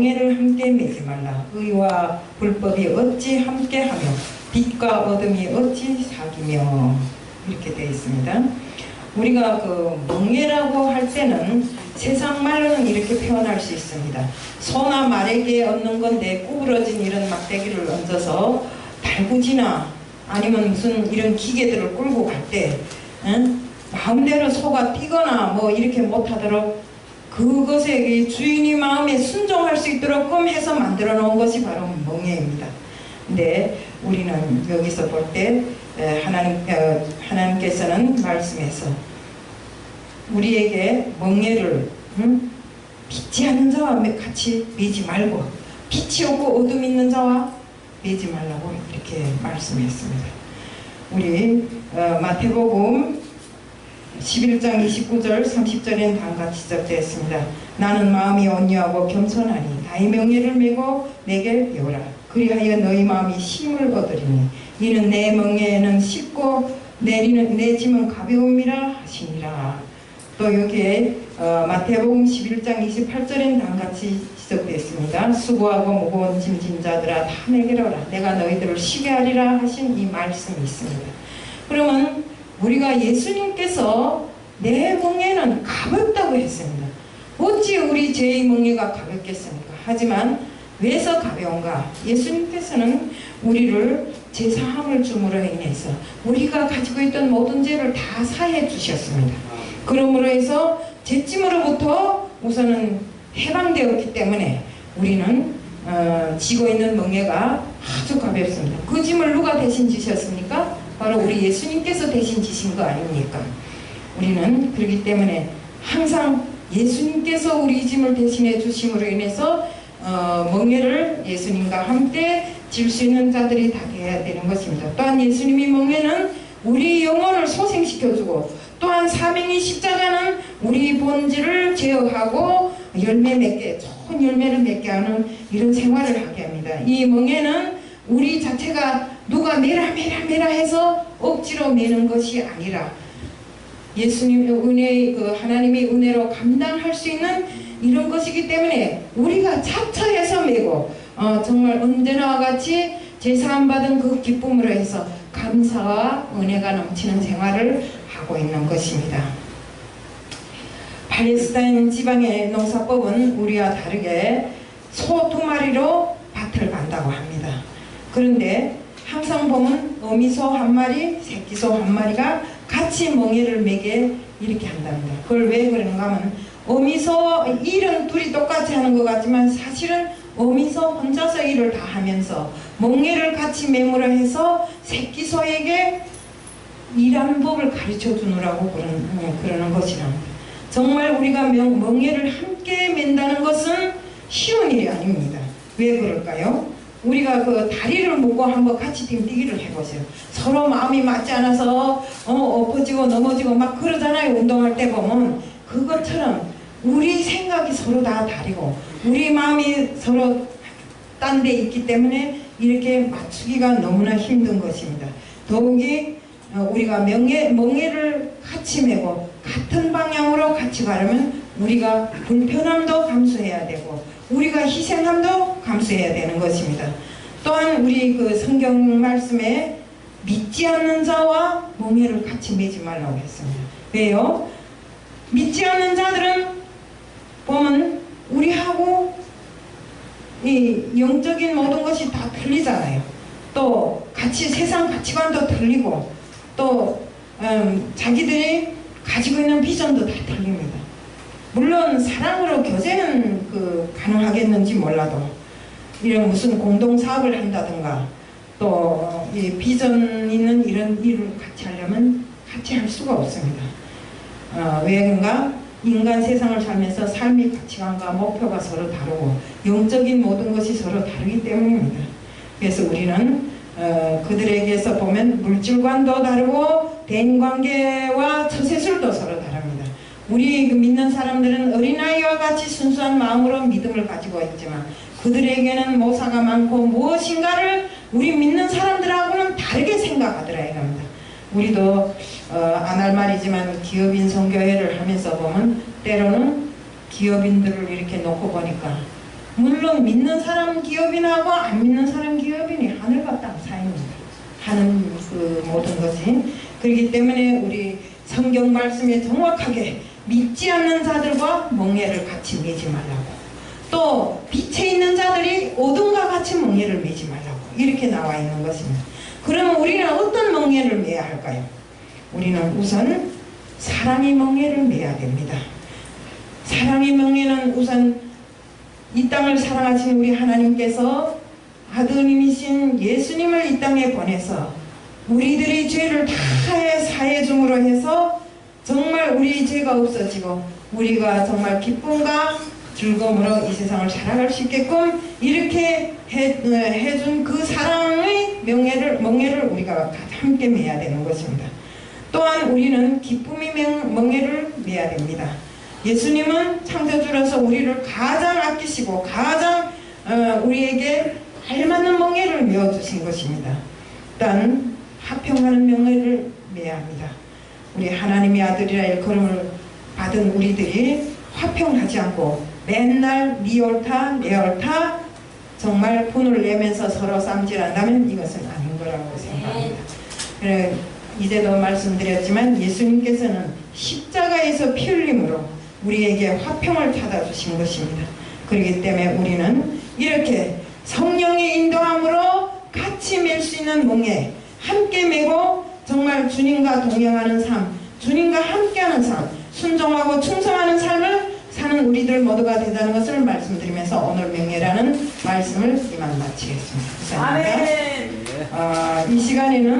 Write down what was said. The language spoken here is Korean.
멍에를 함께 매지 말라. 의와 불법이 어찌 함께하며 빛과 어둠이 어찌 사귀며 이렇게 되어 있습니다. 우리가 그 멍에라고 할 때는 세상 말로는 이렇게 표현할 수 있습니다. 소나 말에게 얻는 건데 구부러진 이런 막대기를 얹어서 달구지나 아니면 무슨 이런 기계들을 끌고 갈 때 마음대로 소가 뛰거나 뭐 이렇게 못하도록 그것에 이 주인이 마음에 순종할 수 있도록 해서 만들어 놓은 것이 바로 멍에입니다. 근데 우리는 여기서 볼 때 하나님, 어, 하나님께서는 말씀해서 우리에게 멍에를 음? 빛이 않는 자와 같이 매지 말고 빛이 없고 어둠 있는 자와 매지 말라고 이렇게 말씀했습니다. 우리 어, 마태복음 11장 29절 30절엔 다음과 지적되어 있습니다. 나는 마음이 온유하고 겸손하니 나의 명예를 메고 내게 배우라. 그리하여 너희 마음이 힘을 얻으리니 이는 내 멍에는 쉽고 내리는 내 짐은 가벼움이라 하시니라. 또 여기에 어, 마태복음 11장 28절엔 다음같이 지적되어 있습니다. 수고하고 무거운 짐진 자들아 다 내게로 오라. 내가 너희들을 쉬게 하리라 하신 이 말씀이 있습니다. 그러면 우리가 예수님께서 내 멍에는 가볍다고 했습니다. 어찌 우리 죄의 멍에가 가볍겠습니까? 하지만 왜서 가벼운가? 예수님께서는 우리를 제사함을 줌으로 인해서 우리가 가지고 있던 모든 죄를 다 사해 주셨습니다. 그러므로 해서 죄짐으로부터 우선은 해방되었기 때문에 우리는 어, 지고 있는 멍에가 아주 가볍습니다. 그 짐을 누가 대신 지셨습니까? 바로 우리 예수님께서 대신 지신 거 아닙니까? 우리는 그렇기 때문에 항상 예수님께서 우리 짐을 대신해 주심으로 인해서 어, 멍에를 예수님과 함께 질 수 있는 자들이 다 되어야 되는 것입니다. 또한 예수님이 멍에는 우리 영혼을 소생시켜주고 또한 사명이 십자가는 우리 본질을 제어하고 열매 맺게 좋은 열매를 맺게 하는 이런 생활을 하게 합니다. 이 멍에는 우리 자체가 누가 매라 매라 매라 해서 억지로 매는 것이 아니라 예수님의 은혜, 그 하나님의 은혜로 감당할 수 있는 이런 것이기 때문에 우리가 자처해서 매고 어, 정말 언제나와 같이 제사함 받은 그 기쁨으로 해서 감사와 은혜가 넘치는 생활을 하고 있는 것입니다. 팔레스타인 지방의 농사법은 우리와 다르게 소 두 마리로 밭을 간다고 합니다. 그런데 항상 보면 어미소 한 마리, 새끼소 한 마리가 같이 멍에를 매게 이렇게 한답니다. 그걸 왜 그러는가 하면 어미소 일은 둘이 똑같이 하는 것 같지만 사실은 어미소 혼자서 일을 다 하면서 멍에를 같이 매무라 해서 새끼소에게 일하는 법을 가르쳐 주느라고 그런, 어, 그러는 것이랍니다. 정말 우리가 명, 멍에를 함께 맨다는 것은 쉬운 일이 아닙니다. 왜 그럴까요? 우리가 그 다리를 묶고 한번 같이 뛰기를 해보세요. 서로 마음이 맞지 않아서 어, 엎어지고 넘어지고 막 그러잖아요. 운동할 때 보면 그것처럼 우리 생각이 서로 다 다르고 우리 마음이 서로 딴 데 있기 때문에 이렇게 맞추기가 너무나 힘든 것입니다. 더욱이 어, 우리가 명예, 멍해를 같이 메고 같은 방향으로 같이 가려면 우리가 불편함도 감수해야 되고 우리가 희생함도 감수해야 되는 것입니다. 또한 우리 그 성경 말씀에 믿지 않는 자와 멍해를 같이 매지 말라고 했습니다. 왜요? 믿지 않는 자들은 보면 우리하고 이 영적인 모든 것이 다 틀리잖아요. 또 같이 세상 가치관도 틀리고 또 음, 자기들이 가지고 있는 비전도 다 틀립니다. 물론 사랑으로 교제는 그 가능하겠는지 몰라도 이런 무슨 공동 사업을 한다든가 또이 비전 있는 이런 일을 같이 하려면 같이 할 수가 없습니다. 어, 왜 그런가? 인간 세상을 살면서 삶의 가치관과 목표가 서로 다르고 영적인 모든 것이 서로 다르기 때문입니다. 그래서 우리는 어, 그들에게서 보면 물질관도 다르고 대인관계와 처세술도 서로. 우리 그 믿는 사람들은 어린아이와 같이 순수한 마음으로 믿음을 가지고 있지만 그들에게는 모사가 많고 무엇인가를 우리 믿는 사람들하고는 다르게 생각하더라 이겁니다. 우리도 어, 안할 말이지만 기업인 선교회를 하면서 보면 때로는 기업인들을 이렇게 놓고 보니까 물론 믿는 사람 기업인하고 안 믿는 사람 기업인이 하늘과 땅 사이입니다. 하는 그 모든 것이 그렇기 때문에 우리 성경 말씀에 정확하게 믿지 않는 자들과 멍해를 같이 매지 말라고 또 빛에 있는 자들이 어둠과 같이 멍해를 매지 말라고 이렇게 나와 있는 것입니다. 그러면 우리는 어떤 멍해를 매야 할까요? 우리는 우선 사랑의 멍해를 매야 됩니다. 사랑의 멍해는 우선 이 땅을 사랑하신 우리 하나님께서 아드님이신 예수님을 이 땅에 보내서 우리들의 죄를 다 사해 줌으로 해서 정말 우리 죄가 없어지고 우리가 정말 기쁨과 즐거움으로 이 세상을 살아갈 수 있게끔 이렇게 해, 어, 해준 그 사랑의 명예를 멍해를 우리가 함께 매야 되는 것입니다. 또한 우리는 기쁨의 명- 멍해를 매야 됩니다. 예수님은 창조주로서 우리를 가장 아끼시고 가장 어, 우리에게 알맞는 멍해를 메어 주신 것입니다. 일단 화평하는 명예를 매야 합니다. 우리 하나님의 아들이라 일컬음을 받은 우리들이 화평하지 않고 맨날 내 옳다 정말 분을 내면서 서로 쌈질한다면 이것은 아닌 거라고 생각합니다. 이제도 말씀드렸지만 예수님께서는 십자가에서 피 흘림으로 우리에게 화평을 찾아 주신 것입니다. 그렇기 때문에 우리는 이렇게 성령의 인도함으로 같이 맬 수 있는 몽에 함께 매고 정말 주님과 동행하는 삶, 주님과 함께하는 삶, 순종하고 충성하는 삶을 사는 우리들 모두가 되자는 것을 말씀드리면서 오늘 명예라는 말씀을 이만 마치겠습니다. 감사합니다. 아멘. 아, 이 시간에는